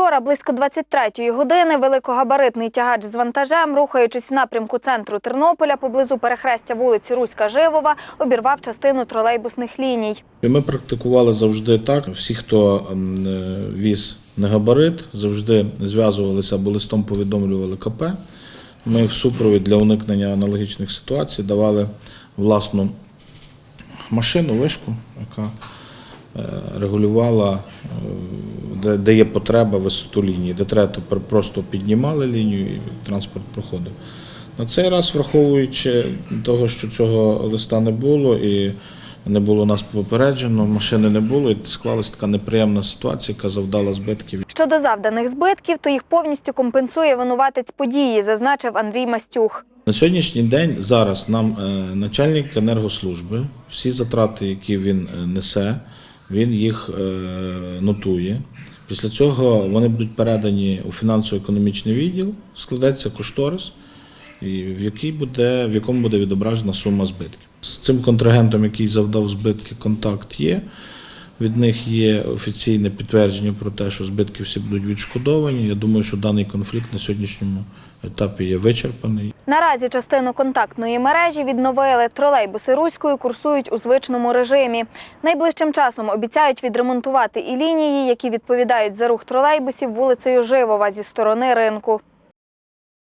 Учора близько 23-ї години великогабаритний тягач з вантажем, рухаючись в напрямку центру Тернополя поблизу перехрестя вулиці Руська-Живова, обірвав частину тролейбусних ліній. Ми практикували завжди так. Всі, хто е, віз не габарит, завжди зв'язувалися або листом повідомлювали КП. Ми в супровід для уникнення аналогічних ситуацій давали власну машину, вишку, яка е, регулювала, де, де є потреба висоту лінії, де треба, просто піднімали лінію і транспорт проходив. На цей раз, враховуючи того, що цього листа не було і не було нас попереджено, машини не було, і склалася така неприємна ситуація, яка завдала збитків. Щодо завданих збитків, то їх повністю компенсує винуватець події, зазначив Андрій Мастюх. На сьогоднішній день зараз нам е, начальник енергослужби, всі затрати, які він е, несе, він їх е, нотує. Після цього вони будуть передані у фінансово-економічний відділ, складеться кошторис, в, який буде, в якому буде відображена сума збитків. З цим контрагентом, який завдав збитки, контакт є. Від них є офіційне підтвердження про те, що збитки всі будуть відшкодовані. Я думаю, що даний конфлікт на сьогоднішньому етапі є вичерпаний. Наразі частину контактної мережі відновили. Тролейбуси Руської курсують у звичному режимі. Найближчим часом обіцяють відремонтувати і лінії, які відповідають за рух тролейбусів вулицею Живова зі сторони ринку.